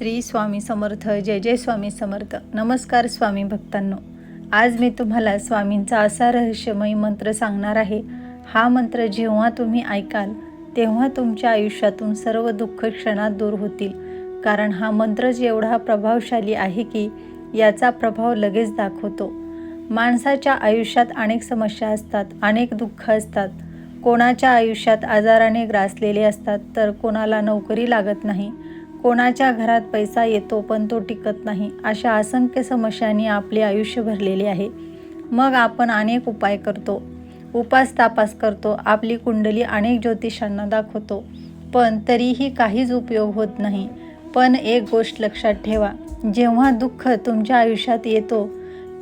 श्री स्वामी समर्थ जय जय स्वामी समर्थ. नमस्कार स्वामी भक्तांनो. आज मी तुम्हाला स्वामींचा असा रहस्यमयी मंत्र सांगणार आहे. हा मंत्र जेव्हा तुम्ही ऐकाल तेव्हा तुमच्या आयुष्यातून सर्व दुःख क्षणात दूर होतील. कारण हा मंत्रच एवढा प्रभावशाली आहे की याचा प्रभाव लगेच दाखवतो. माणसाच्या आयुष्यात अनेक समस्या असतात अनेक दुःख असतात. कोणाच्या आयुष्यात आजाराने ग्रासलेले असतात तर कोणाला नोकरी लागत नाही. कोणाच्या घरात पैसा येतो पण तो टिकत नाही अशा असंख्य समस्यांनी आपले आयुष्य भरलेले आहे. मग आपण अनेक उपाय करतो. उपास तापास करतो. आपली कुंडली अनेक ज्योतिषांना दाखवतो. पण तरीही काहीच उपयोग होत नाही. पण एक गोष्ट लक्षात ठेवा जेव्हा दुःख तुमच्या आयुष्यात येतो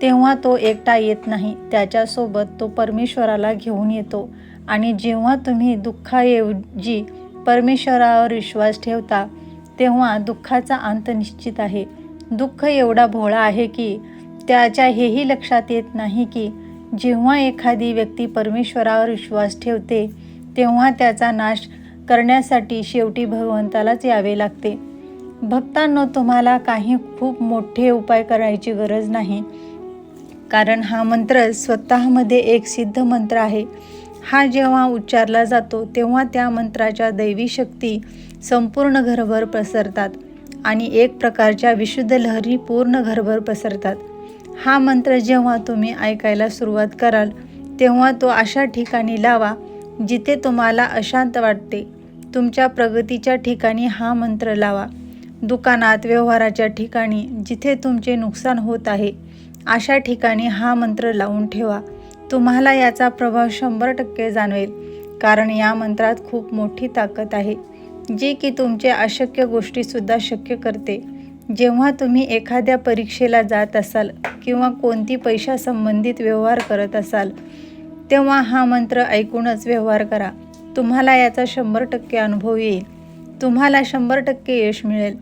तेव्हा तो एकटा येत नाही. त्याच्यासोबत तो परमेश्वराला घेऊन येतो. आणि जेव्हा तुम्ही दुःखाऐवजी परमेश्वरावर विश्वास ठेवता तेव्हा दुःखाचा अंत निश्चित आहे. दुःख एवढा भोळा आहे की त्याच्या हेही लक्षात येत नाही की जेव्हा एखादी व्यक्ती परमेश्वरावर विश्वास ठेवते तेव्हा त्याचा नाश करण्यासाठी शेवटी भगवंतालाच यावे लागते. भक्तांनो तुम्हाला काही खूप मोठे उपाय करायची गरज नाही. कारण हा मंत्र स्वतःमध्ये एक सिद्ध मंत्र आहे. हा जेव्हा उच्चारला जातो तेव्हा त्या मंत्राच्या दैवी शक्ती संपूर्ण घरभर पसरतात आणि एक प्रकारच्या विशुद्ध लहरी पूर्ण घरभर पसरतात. हा मंत्र जेव्हा तुम्ही ऐकायला सुरुवात कराल तेव्हा तो अशा ठिकाणी लावा जिथे तुम्हाला अशांत वाटते. तुमच्या प्रगतीच्या ठिकाणी हा मंत्र लावा. दुकानात व्यवहाराच्या ठिकाणी जिथे तुमचे नुकसान होत आहे अशा ठिकाणी हा मंत्र लावून ठेवा. तुम्हाला याचा प्रभाव शंभर टक्के जाणवेल कारण या मंत्रात खूप मोठी ताकद आहे जी की तुमचे अशक्य गोष्टीसुद्धा शक्य करते. जेव्हा तुम्ही एखाद्या परीक्षेला जात असाल किंवा कोणती पैशासंबंधित व्यवहार करत असाल तेव्हा हा मंत्र ऐकूनच व्यवहार करा. तुम्हाला याचा शंभर टक्के अनुभव येईल. तुम्हाला शंभर टक्के यश मिळेल.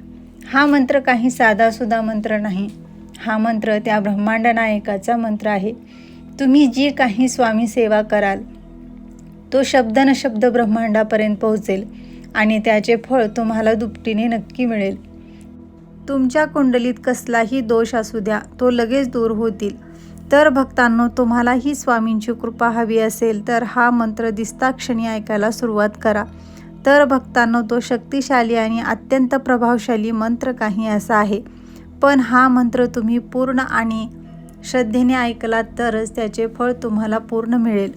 हा मंत्र काही साधासुद्धा मंत्र नाही. हा मंत्र त्या ब्रह्मांड नायकाचा मंत्र आहे. तुम्ही जी काही स्वामी सेवा कराल तो शब्द न शब्द ब्रह्मांडापर्यंत पोहोचेल आणि त्याचे फळ तुम्हाला दुपटीने नक्की मिळेल. तुमच्या कुंडलीत कसलाही दोष असू द्या तो लगेच दूर होतील. तर भक्तांनो तुम्हालाही स्वामींची कृपा हवी असेल तर हा मंत्र दिसता क्षणी ऐकायला सुरुवात करा. तर भक्तांनो तो शक्तिशाली आणि अत्यंत प्रभावशाली मंत्र काही असा आहे. पण हा मंत्र तुम्ही पूर्ण आणि श्रद्धेने ऐकलात तरच त्याचे फळ तुम्हाला पूर्ण मिळेल.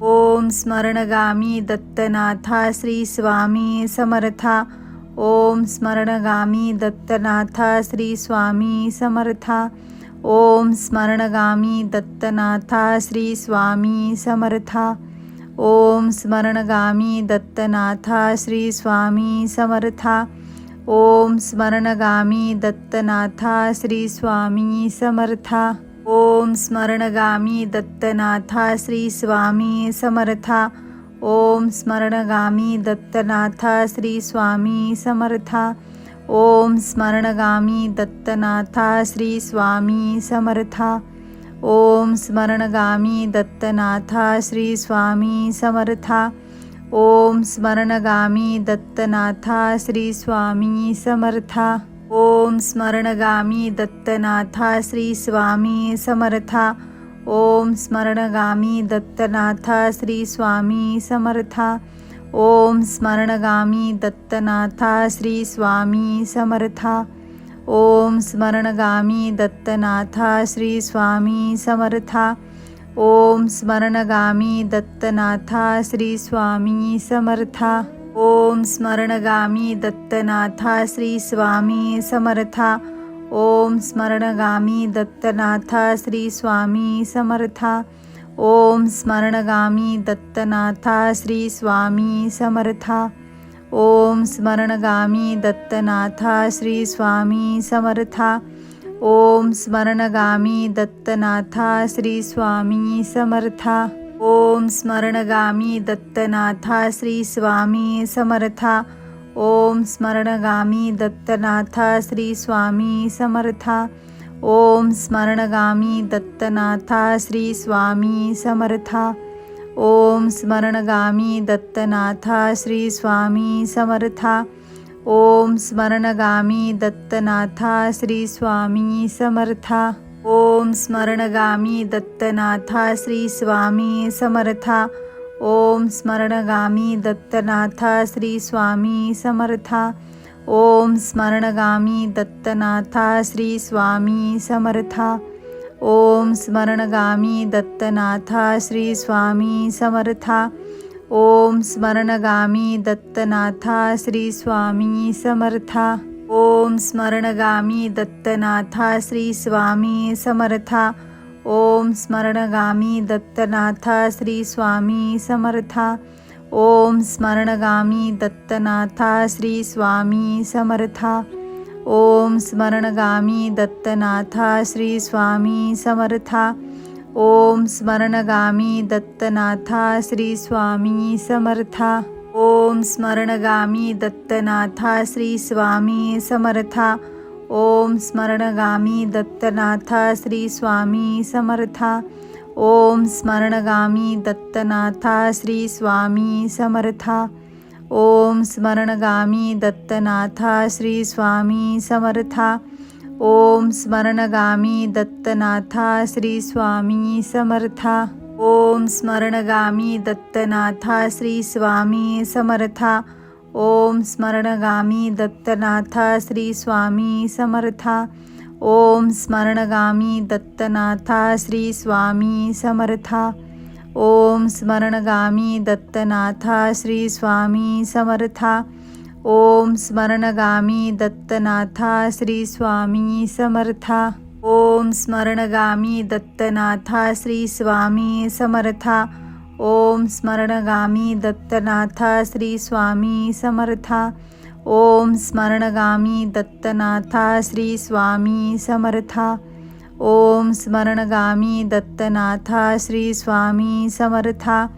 ओम स्मरणगामी दत्तनाथा श्री स्वामी समर्था. ओम स्मरणगामी दत्तनाथा श्री स्वामी समर्था. ओम स्मरणगामी दत्तनाथा श्री स्वामी समर्था. ओम स्मरणगामी दत्तनाथा श्री स्वामी समर्था. ओम स्मरणगामी दत्तनाथा श्री स्वामी समर्था. ओम स्मरणगामी दत्तनाथा श्री स्वामी समर्था। ओम स्मरणगामी दत्तनाथा श्री स्वामी समर्था। ओम स्मरणगामी दत्तनाथा श्री स्वामी समर्था। ओम स्मरणगामी दत्तनाथा श्री स्वामी समर्था। ओम स्मरणगामी दत्तनाथा श्री स्वामी समर्था। ओम स्मरणगामी दत्तनाथा श्री स्वामी समर्था। ओम स्मरणगामी दत्तनाथा श्री स्वामी समर्था। ओम स्मरणगामी दत्तनाथा श्री स्वामी समर्था। ओम स्मरणगामी दत्तनाथा श्री स्वामी समर्था। ओम स्मरणगामी दत्तनाथा श्री स्वामी समर्था। ओम स्मरणगामी दत्तनाथा श्री स्वामी समर्था। ओम स्मरणगामी दत्तनाथा श्री स्वामी समर्था। ओम स्मरणगामी दत्तनाथा श्री स्वामी समर्था। ओम स्मरणगामी दत्तनाथा श्री स्वामी समर्था। ओम स्मरणगामी दत्तनाथा श्री स्वामी समर्था। ओम स्मरणगामी दत्तनाथा श्री स्वामी समर्था। ओम स्मरणगामी दत्तनाथा श्री स्वामी समर्था। ओम स्मरणगामी दत्तनाथा श्री स्वामी समर्था। ओम स्मरणगामी दत्तनाथा श्री स्वामी समर्था। ओम स्मरणगामी दत्तनाथा श्री स्वामी समर्था। ओम स्मरणगामी दत्तनाथा श्री स्वामी समर्था। ओम स्मरणगामी दत्तनाथा श्री स्वामी समर्था। ओम स्मरणगामी दत्तनाथा श्री स्वामी समर्था। ओम स्मरणगामी दत्तनाथा श्री स्वामी समर्था। ओम स्मरणगामी दत्तनाथा श्री स्वामी समर्था। ओम स्मरणगामी दत्तनाथा श्री स्वामी समर्था। ओम स्मरणगामी दत्तनाथा श्री स्वामी समर्था। ओम स्मरणगामी दत्तनाथा श्री स्वामी समर्था। ओम स्मरणगामी दत्तनाथा श्री स्वामी समर्था। ओम स्मरणगामी दत्तनाथा श्री स्वामी समर्था। ओम स्मरणगामी दत्तनाथा श्री स्वामी समर्था। ओम स्मरणगामी दत्तनाथा श्री स्वामी समर्था। ओम स्मरणगामी दत्तनाथा श्री स्वामी समर्था। ओम स्मरणगामी दत्तनाथा श्री स्वामी समर्था। ओम स्मरणगामी दत्तनाथा श्री स्वामी समर्था। ओम स्मरणगामी दत्तनाथा श्री स्वामी समर्था। ओम स्मरणगामी दत्तनाथा श्री स्वामी समर्था। ओम स्मरणगामी दत्तनाथा श्री स्वामी समर्था। ओम स्मरणगामी दत्तनाथा श्री स्वामी समर्था। ओम स्मरणगामी दत्तनाथा श्री स्वामी समर्था। ओम स्मरणगामी दत्तनाथा श्री स्वामी समर्था। ओम स्मरणगामी दत्तनाथा श्री स्वामी समर्था। ओम स्मरणगामी दत्तनाथा श्री स्वामी समर्था। ओम स्मरणगामी दत्तनाथा श्री स्वामी समर्था।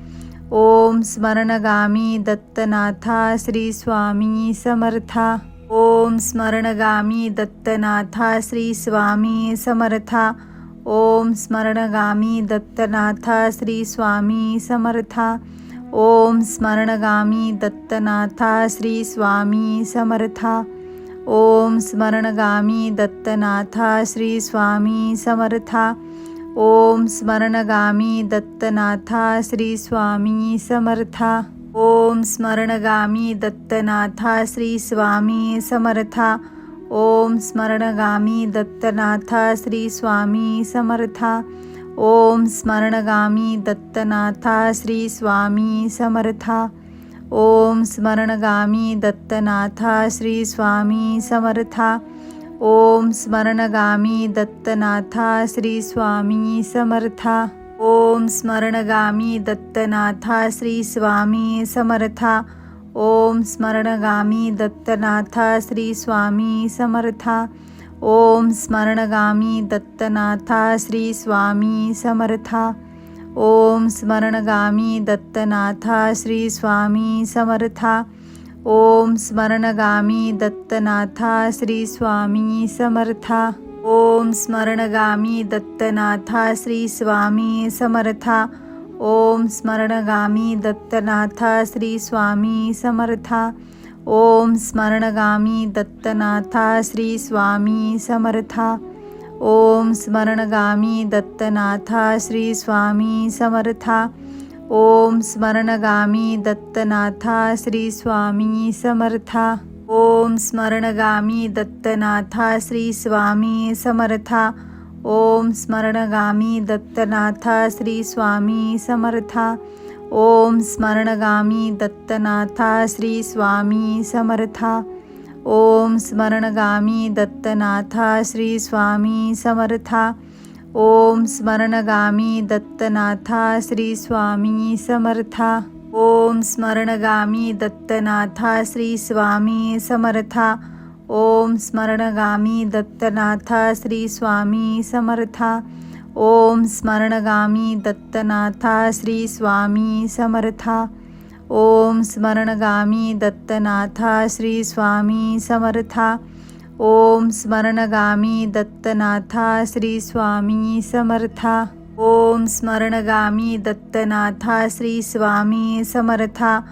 ओम स्मरणगामी दत्तनाथा श्री स्वामी समर्था। ओम स्मरणगामी दत्तनाथा श्री स्वामी समर्था। ओम स्मरणगामी दत्तनाथा श्री स्वामी समर्था। ओम स्मरणगामी दत्तनाथा श्री स्वामी समर्था। ओम स्मरणगामी दत्तनाथा श्री स्वामी समर्था। ओम स्मरणगामी दत्तनाथा श्री स्वामी समर्था। ओम स्मरणगामी दत्तनाथा श्री स्वामी समर्था। ओम स्मरणगामी दत्तनाथा श्री स्वामी समर्था। ओम स्मरणगामी दत्तनाथा श्री स्वामी समर्था। ओम स्मरणगामी दत्तनाथा श्री स्वामी समर्था। ओम स्मरणगामी दत्तनाथा श्री स्वामी समर्था। ओम स्मरणगामी दत्तनाथा श्री स्वामी समर्था। ओम स्मरणगामी दत्तनाथा श्री स्वामी समर्था। ओम स्मरणगामी दत्तनाथा श्री स्वामी समर्था। ओम स्मरणगामी दत्तनाथा श्री स्वामी समर्था। ओम स्मरणगामी दत्तनाथा श्री स्वामी समर्था। ओम स्मरणगामी दत्तनाथा श्री स्वामी समर्था। ओम स्मरणगामी दत्तनाथा श्री स्वामी समर्था। ओम स्मरणगामी दत्तनाथा श्री स्वामी समर्था। ओम स्मरणगामी दत्तनाथा श्री स्वामी समर्था। ओम स्मरणगामी दत्तनाथा श्री स्वामी समर्था। ओम स्मरणगामी दत्तनाथा श्री स्वामी समर्था। ओम स्मरणगामी दत्तनाथा श्री स्वामी समर्था। ओम स्मरणगामी दत्तनाथा श्री स्वामी समर्था। ओम स्मरणगामी दत्तनाथा श्री स्वामी समर्था। ओम स्मरणगामी दत्तनाथा श्री स्वामी समर्था। ओम स्मरणगामी दत्तनाथा श्री स्वामी समर्था. ओम स्मरणगामी दत्तनाथा श्री स्वामी समर्था. ओम स्मरणगामी दत्तनाथा श्री स्वामी समर्था. ओम स्मरणगामी दत्तनाथा श्री स्वामी समर्था. ओम स्मरणगामी दत्तनाथा श्री स्वामी समर्था. ओम स्मरणगामी दत्तनाथा श्री स्वामी समर्था।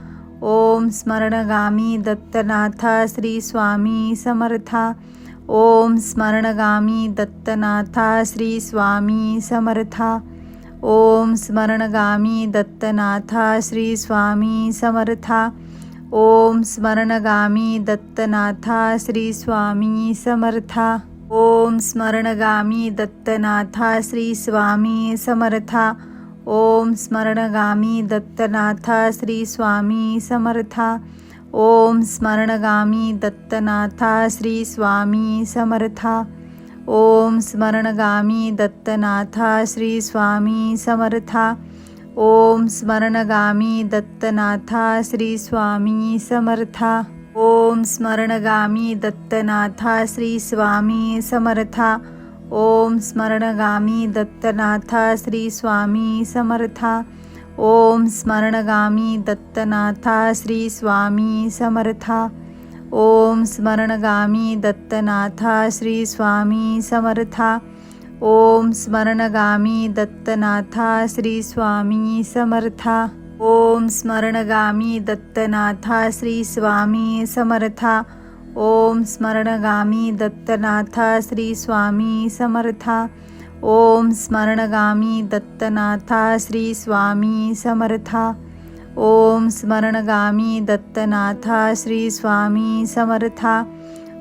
ओम स्मरणगामी दत्तनाथा श्री स्वामी समर्था। ओम स्मरणगामी दत्तनाथा श्री स्वामी समर्था। ओम स्मरणगामी दत्तनाथा श्री स्वामी समर्था। ओम स्मरणगामी दत्तनाथा श्री स्वामी समर्था। ओम स्मरणगामी दत्तनाथा श्री स्वामी समर्था। ओम स्मरणगामी दत्तनाथा श्री स्वामी समर्था। ओम स्मरणगामी दत्तनाथा श्री स्वामी समर्था। ओम स्मरणगामी दत्तनाथा श्री स्वामी समर्था। ओम स्मरणगामी दत्तनाथा श्री स्वामी समर्था। ओम स्मरणगामी दत्तनाथा श्री स्वामी समर्था। ओम स्मरणगामी दत्तनाथा श्री स्वामी समर्था। ओम स्मरणगामी दत्तनाथा श्री स्वामी समर्था। ओम स्मरणगामी दत्तनाथा श्री स्वामी समर्था। ओम स्मरणगामी दत्तनाथा श्री स्वामी समर्था। ओम स्मरणगामी दत्तनाथा श्री स्वामी समर्था। ओम स्मरणगामी दत्तनाथा श्री स्वामी समर्था। ओम स्मरणगामी दत्तनाथा श्री स्वामी समर्था। ओम स्मरणगामी दत्तनाथा श्री स्वामी समर्था।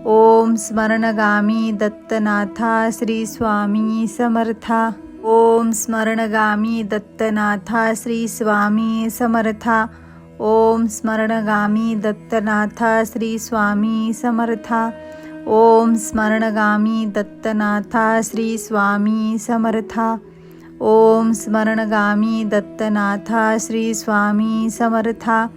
ओम स्मरणगामी दत्तनाथा श्री स्वामी समर्था। ओम स्मरणगामी दत्तनाथा श्री स्वामी समर्था। ओम स्मरणगामी दत्तनाथा श्री स्वामी समर्था। ओम स्मरणगामी दत्तनाथा श्री स्वामी समर्था। ओम स्मरणगामी दत्तनाथा श्री स्वामी समर्था।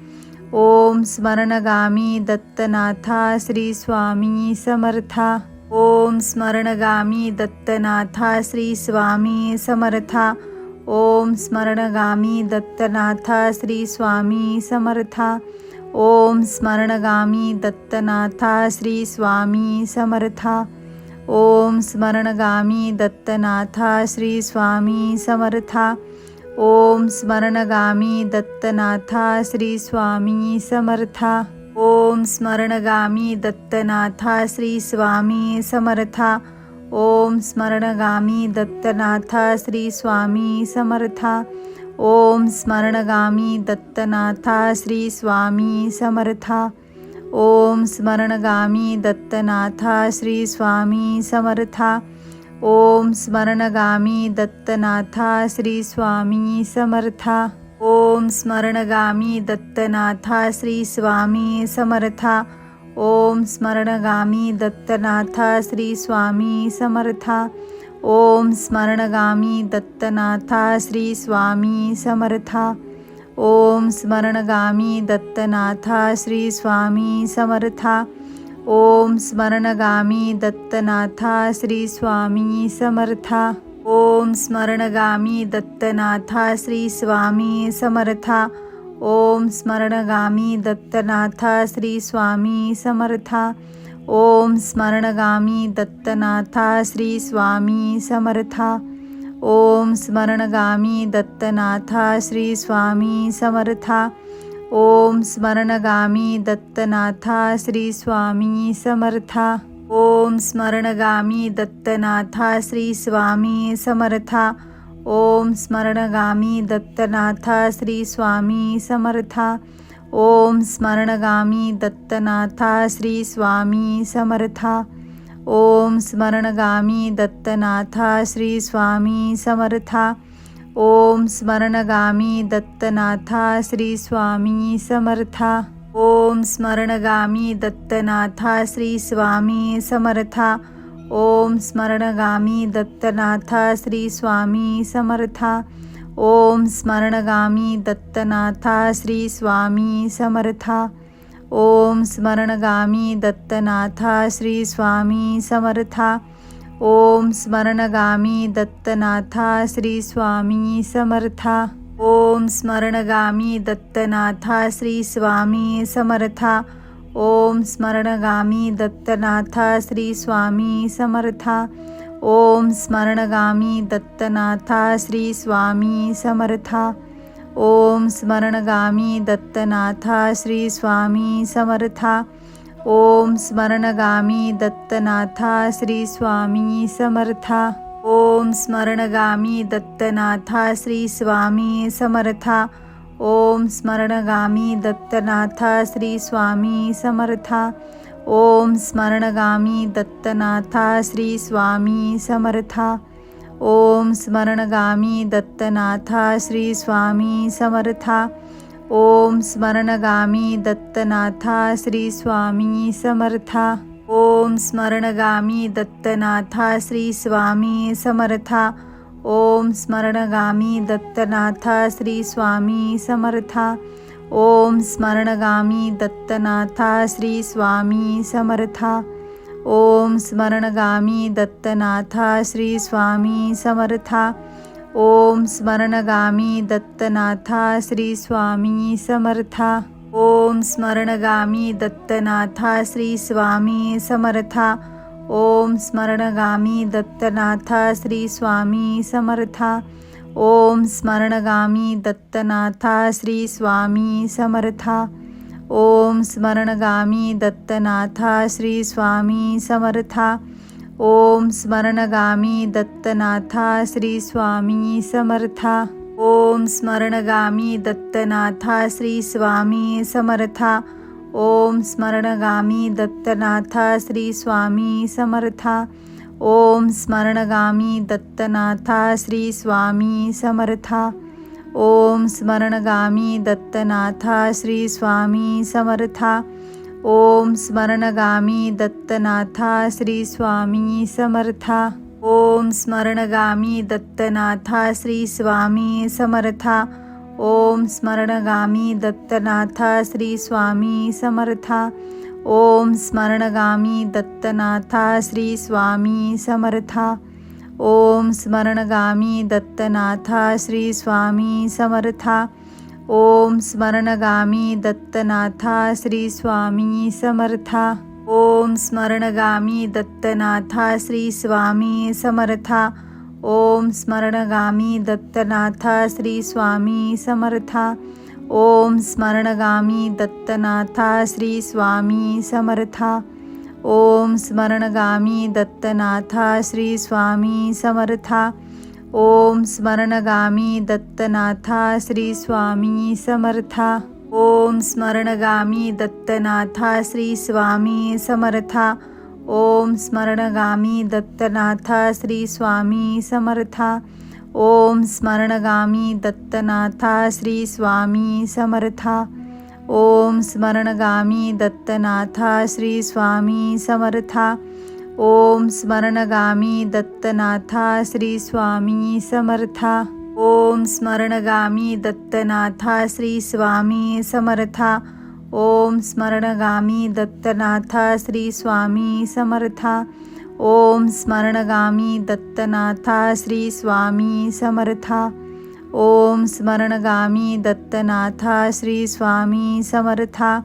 ओम स्मरणगामी दत्तनाथा श्री स्वामी समर्था। ओम स्मरणगामी दत्तनाथा श्री स्वामी समर्था। ओम स्मरणगामी दत्तनाथा श्री स्वामी समर्था। ओम स्मरणगामी दत्तनाथा श्री स्वामी समर्था। ओम स्मरणगामी दत्तनाथा श्री स्वामी समर्था। ओम स्मरणगामी दत्तनाथा श्री स्वामी समर्था। ओम स्मरणगामी दत्तनाथा श्री स्वामी समर्था। ओम स्मरणगामी दत्तनाथा श्री स्वामी समर्था। ओम स्मरणगामी दत्तनाथा श्री स्वामी समर्था। ओम स्मरणगामी दत्तनाथा श्री स्वामी समर्था। ओम स्मरणगामी दत्तनाथा श्री स्वामी समर्था। ओम स्मरणगामी दत्तनाथा श्री स्वामी समर्था। ओम स्मरणगामी दत्तनाथा श्री स्वामी समर्था। ओम स्मरणगामी दत्तनाथा श्री स्वामी समर्था। ओम स्मरणगामी दत्तनाथा श्री स्वामी समर्था। ओम स्मरणगामी दत्तनाथा श्री स्वामी समर्था। ओम स्मरणगामी दत्तनाथा श्री स्वामी समर्था। ओम स्मरणगामी दत्तनाथा श्री स्वामी समर्था। ओम स्मरणगामी दत्तनाथा श्री स्वामी समर्था। ओम स्मरणगामी दत्तनाथा श्री स्वामी समर्था। ओम स्मरणगामी दत्तनाथा श्री स्वामी समर्था। ओम स्मरणगामी दत्तनाथा श्री स्वामी समर्था। ओम स्मरणगामी दत्तनाथा श्री स्वामी समर्था। ओम स्मरणगामी दत्तनाथा श्री स्वामी समर्था। ओम स्मरणगामी दत्तनाथा श्री स्वामी समर्था। ओम स्मरणगामी दत्तनाथा श्री स्वामी समर्था। ओम स्मरणगामी दत्तनाथा श्री स्वामी समर्था। ओम स्मरणगामी दत्तनाथा श्री स्वामी समर्था। ओम स्मरणगामी दत्तनाथा श्री स्वामी समर्था। ओम स्मरणगामी दत्तनाथा श्री स्वामी समर्था। ओम स्मरणगामी दत्तनाथा श्री स्वामी समर्था। ओम स्मरणगामी दत्तनाथा श्री स्वामी समर्था। ओम स्मरणगामी दत्तनाथा श्री स्वामी समर्था। ओम स्मरणगामी दत्तनाथा श्री स्वामी समर्था। ओम स्मरणगामी दत्तनाथा श्री स्वामी समर्था। ओम स्मरणगामी दत्तनाथा श्री स्वामी समर्था। ओम स्मरणगामी दत्तनाथा श्री स्वामी समर्था। ओम स्मरणगामी दत्तनाथा श्री स्वामी समर्था। ओम स्मरणगामी दत्तनाथा श्री स्वामी समर्था। ओम स्मरणगामी दत्तनाथा श्री स्वामी समर्था। ओम स्मरणगामी दत्तनाथा श्री स्वामी समर्था। ओम स्मरणगामी दत्तनाथा श्री स्वामी समर्था। ओम स्मरणगामी दत्तनाथा श्री स्वामी समर्था। ओम स्मरणगामी दत्तनाथा श्री स्वामी समर्था। ओम स्मरणगामी दत्तनाथा श्री स्वामी समर्था। ओम स्मरणगामी दत्तनाथा श्री स्वामी समर्था। ओम स्मरणगामी दत्तनाथा श्री स्वामी समर्था। ओम स्मरणगामी दत्तनाथा श्री स्वामी समर्था। ओम स्मरणगामी दत्तनाथा श्री स्वामी समर्था। ओम स्मरणगामी दत्तनाथा श्री स्वामी समर्था। ओम स्मरणगामी दत्तनाथा श्री स्वामी समर्था। ओम स्मरणगामी दत्तनाथा श्री स्वामी समर्था। ओम स्मरणगामी दत्तनाथा श्री स्वामी समर्था। ओम स्मरणगामी दत्तनाथा श्री स्वामी समर्था। ओम स्मरणगामी दत्तनाथा श्री स्वामी समर्था। ओम स्मरणगामी दत्तनाथा श्री स्वामी समर्था। ओम स्मरणगामी दत्तनाथा श्री स्वामी समर्था। ओम स्मरणगामी दत्तनाथा श्री स्वामी समर्था। ओम स्मरणगामी दत्तनाथा श्री स्वामी समर्था। ओम स्मरणगामी दत्तनाथा श्री स्वामी समर्था। ओम स्मरणगामी दत्तनाथा श्री स्वामी समर्था। ओम स्मरणगामी दत्तनाथा श्री स्वामी समर्था। ओम स्मरणगामी दत्तनाथा श्री स्वामी समर्था। ओम स्मरणगामी दत्तनाथा श्री स्वामी समर्था। ओम स्मरणगामी दत्तनाथा श्री स्वामी समर्था। ओम स्मरणगामी दत्तनाथा श्री स्वामी समर्था। ओम स्मरणगामी दत्तनाथा श्री स्वामी समर्था। ओम स्मरणगामी दत्तनाथा श्री स्वामी समर्था। ओम स्मरणगामी दत्तनाथा श्री स्वामी समर्था। ओम स्मरणगामी दत्तनाथा श्री स्वामी समर्था। ओम स्मरणगामी दत्तनाथा श्री स्वामी समर्था। ओम स्मरणगामी दत्तनाथा श्री स्वामी समर्था। ओम स्मरणगामी दत्तनाथा श्री स्वामी समर्था। ओम स्मरणगामी दत्तनाथा श्री स्वामी समर्था। ओम स्मरणगामी दत्तनाथा श्री स्वामी समर्था।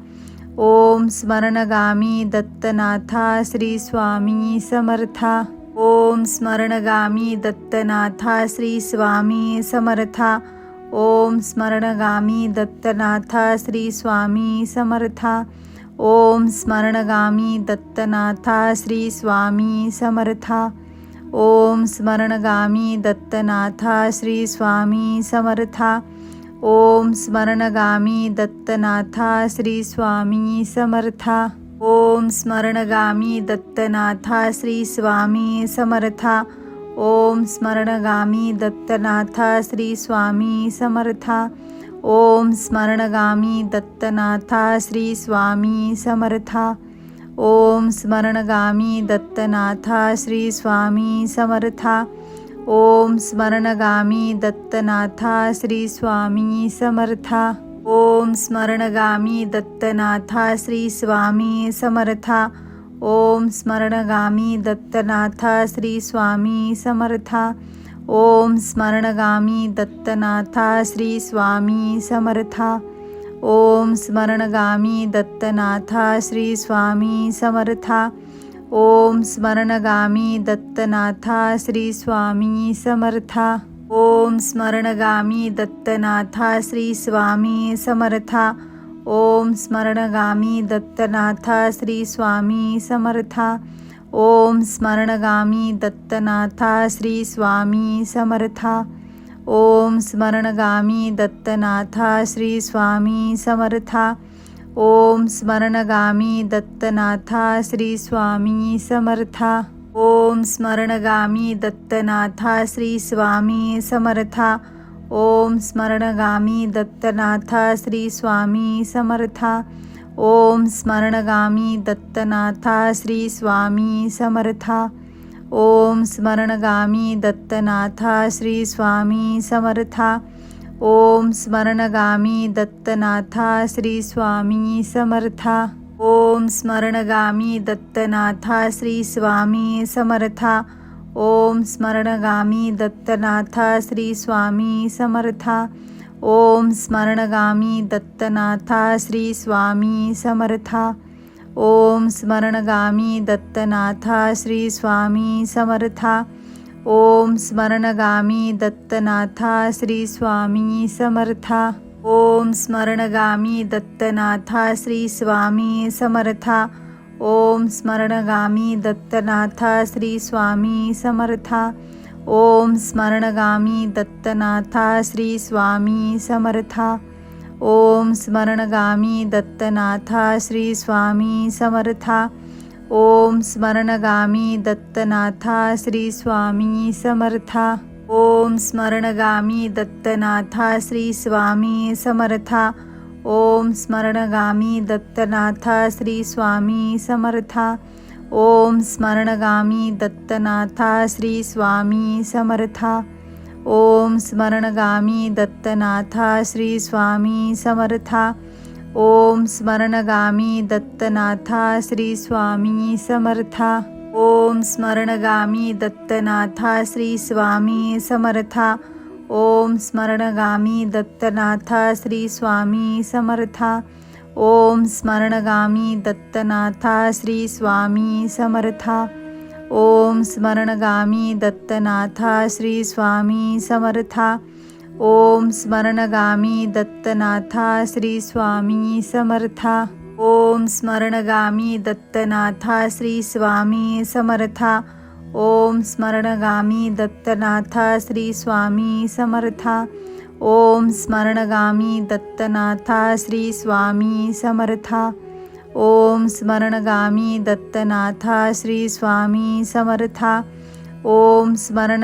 ओम स्मरणगामी दत्तनाथा श्री स्वामी समर्था। ओम स्मरणगामी दत्तनाथा श्री स्वामी समर्था। ओम स्मरणगामी दत्तनाथा श्री स्वामी समर्था। ओम स्मरणगामी दत्तनाथा श्री स्वामी समर्था। ओम स्मरणगामी दत्तनाथा श्री स्वामी समर्था। ओम स्मरणगामी दत्तनाथा श्री स्वामी समर्था। ओम स्मरणगामी दत्तनाथा श्री स्वामी समर्था। ओम स्मरणगामी दत्तनाथा श्री स्वामी समर्था। ओम स्मरणगामी दत्तनाथा श्री स्वामी समर्था। ओम स्मरणगामी दत्तनाथा श्री स्वामी समर्था। ओम स्मरणगामी दत्तनाथा श्री स्वामी समर्था। ओम स्मरणगामी दत्तनाथा श्री स्वामी समर्था. ओम स्मरणगामी दत्तनाथा श्री स्वामी समर्था. ओम स्मरणगामी दत्तनाथा श्री स्वामी समर्था. ओम स्मरणगामी दत्तनाथा श्री स्वामी समर्था. ओम स्मरणगामी दत्तनाथा श्री स्वामी समर्था. ओम स्मरणगामी दत्तनाथा श्री स्वामी समर्था। ओम स्मरणगामी दत्तनाथा श्री स्वामी समर्था। ओम स्मरणगामी दत्तनाथा श्री स्वामी समर्था। ओम स्मरणगामी दत्तनाथा श्री स्वामी समर्था। ओम स्मरणगामी दत्तनाथा श्री स्वामी समर्था। ओम स्मरणगामी दत्तनाथा श्री स्वामी समर्था। ओम स्मरणगामी दत्तनाथा श्री स्वामी समर्था। ओम स्मरणगामी दत्तनाथा श्री स्वामी समर्था। ओम स्मरणगामी दत्तनाथा श्री स्वामी समर्था। ओम स्मरणगामी दत्तनाथा श्री स्वामी समर्था। ओम स्मरणगामी दत्तनाथा श्री स्वामी समर्था। ओम स्मरणगामी दत्तनाथा श्री स्वामी समर्था। ओम स्मरणगामी दत्तनाथा श्री स्वामी समर्था। ओम स्मरणगामी दत्तनाथा श्री स्वामी समर्था। ओम स्मरणगामी दत्तनाथा श्री स्वामी समर्था। ओम स्मरणगामी दत्तनाथा श्री स्वामी समर्था। ओम स्मरणगामी दत्तनाथा श्री स्वामी समर्था। ओम स्मरणगामी दत्तनाथा श्री स्वामी समर्था। ओम स्मरणगामी दत्तनाथा श्री स्वामी समर्था। ओम स्मरणगामी दत्तनाथा श्री स्वामी समर्था। ओम स्मरणगामी दत्तनाथा श्री स्वामी समर्था। ओम स्मरणगामी दत्तनाथा श्री स्वामी समर्था। ओम स्मरणगामी दत्तनाथा श्री स्वामी समर्था। ओम स्मरणगामी दत्तनाथा श्री स्वामी समर्था। ओम स्मरणगामी दत्तनाथा श्री स्वामी समर्था। ओम स्मरणगामी दत्तनाथा श्री स्वामी समर्था। ओम स्मरणगामी दत्तनाथा श्री स्वामी समर्था। ओम स्मरणगामी दत्तनाथा श्री स्वामी समर्था। ओम स्मरणगामी दत्तनाथा श्री स्वामी समर्था। ओम स्मरणगामी दत्तनाथा श्री स्वामी समर्था। ओम स्मरणगामी दत्तनाथा श्री स्वामी समर्था। ओम स्मरणगामी दत्तनाथा श्री स्वामी समर्था। ओम स्मरणगामी दत्तनाथा श्री स्वामी समर्था। ओम स्मरणगामी दत्तनाथा श्री स्वामी समर्था। ओम स्मरण